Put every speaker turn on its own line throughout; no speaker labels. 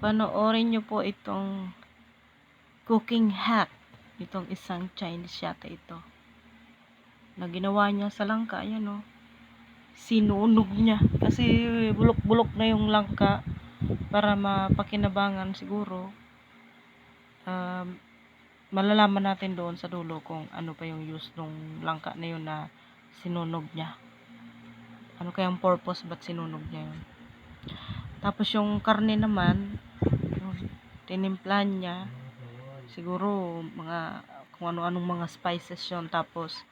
Panoorin nyo po itong cooking hack. Itong isang Chinese yata ito. Na ginawa niya sa langka. Ayan o. Sinunog niya. Kasi bulok-bulok na yung langka. Para mapakinabangan siguro. Um, malalaman natin doon sa dulo kung ano pa yung use ng langka na yun na sinunog niya. Ano kayang purpose ba't sinunog niya yun. Tapos yung karne naman, tinimplan niya, siguro mga kung ano-anong mga spices yun. Tapos,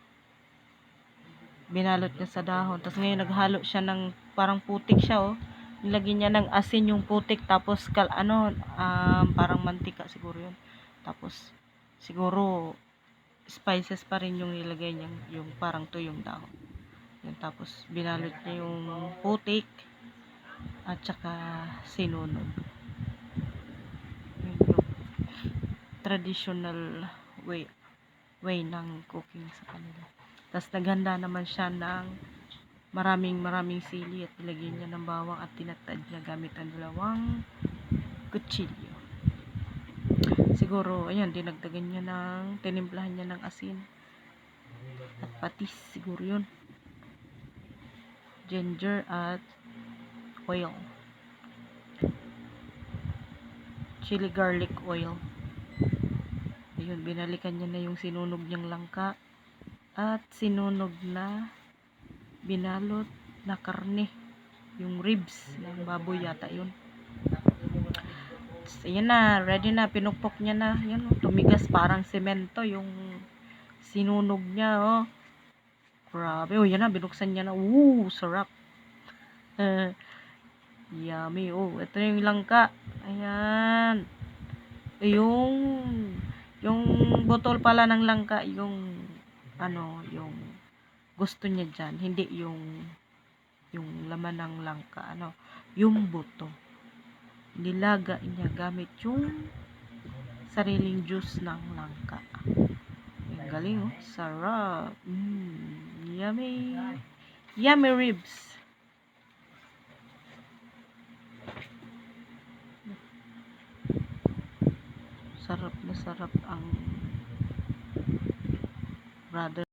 binalot niya sa dahon. Tapos ngayon naghalo siya ng parang putik siya oh. Nilagyan niya ng asin yung putik. Tapos kal, ano, um, parang mantika siguro yun. Tapos, siguro, spices pa rin yung nilagay niya. Yung parang tuyong dahon. Yun, tapos, binalot niya yung putik at saka sinunog. Yun yung traditional way way ng cooking sa kanila. Tapos naghanda naman siya ng maraming maraming sili at nilagyan niya ng bawang at tinatad niya gamit ang dalawang kutsilyo. Siguro, ayan, dinagdagan niya ng, tinimplahan niya ng asin. At patis, siguro yun. Ginger at oil. Chili garlic oil. Binalikan niya na yung sinunog niyang langka. At sinunog na binalot na karne. Yung ribs ng baboy yata yun. So, ayan na, ready na, pinukpok niya na. Yan, oh, tumigas parang semento yung sinunog niya, oh. Grabe, oh, yan na, binuksan niya na. Woo, sarap. Eh, yummy, oh. Ito na yung langka. Ayan. Yung, yung botol pala ng langka, yung, ano, yung gusto niya dyan. Hindi yung, yung laman ng langka, ano, yung buto nilaga niya gamit yung sariling juice ng langka. Ang galing oh. Sarap. Mm, yummy. Yummy ribs. Sarap na sarap ang brother